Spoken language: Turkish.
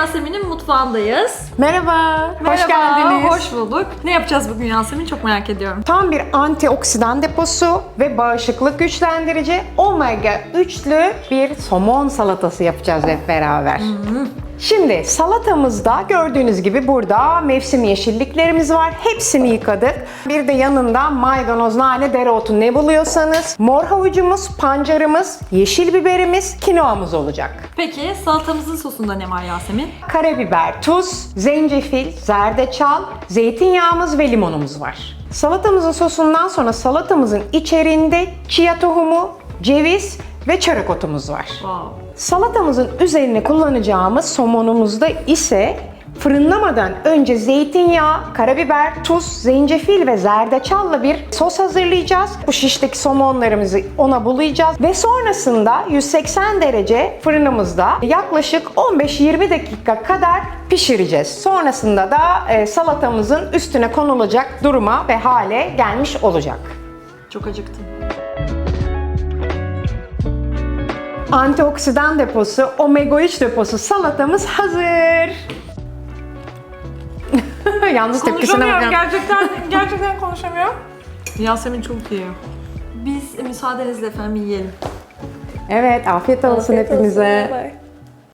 Yasemin'in mutfağındayız. Merhaba, hoş Merhaba, geldiniz. Hoş bulduk. Ne yapacağız bugün Yasemin? Çok merak ediyorum. Tam bir antioksidan deposu ve bağışıklık güçlendirici omega 3'lü bir somon salatası yapacağız hep beraber. Şimdi salatamızda gördüğünüz gibi burada mevsim yeşilliklerimiz var. Hepsini yıkadık. Bir de yanında maydanoz, nane, dereotu ne buluyorsanız. Mor havucumuz, pancarımız, yeşil biberimiz, kinoamız olacak. Peki salatamızın sosunda ne var Yasemin? Karabiber, tuz, zencefil, zerdeçal, zeytinyağımız ve limonumuz var. Salatamızın sosundan sonra salatamızın içeriğinde chia tohumu, ceviz ve çörek otumuz var. Wow. Salatamızın üzerine kullanacağımız somonumuzda ise fırınlamadan önce zeytinyağı, karabiber, tuz, zencefil ve zerdeçalla bir sos hazırlayacağız. Bu şişteki somonlarımızı ona bulayacağız ve sonrasında 180 derece fırınımızda yaklaşık 15-20 dakika kadar pişireceğiz. Sonrasında da e, salatamızın üstüne konulacak duruma ve hale gelmiş olacak. Çok acıktım. Antioksidan deposu, omega 3 deposu salatamız hazır. Yalnız tepkisine Konuşamıyorum. Gerçekten, gerçekten konuşamıyorum. Yasemin çok iyi. Biz müsaadenizle efendim yiyelim. Evet, afiyet olsun hepinize. Bye.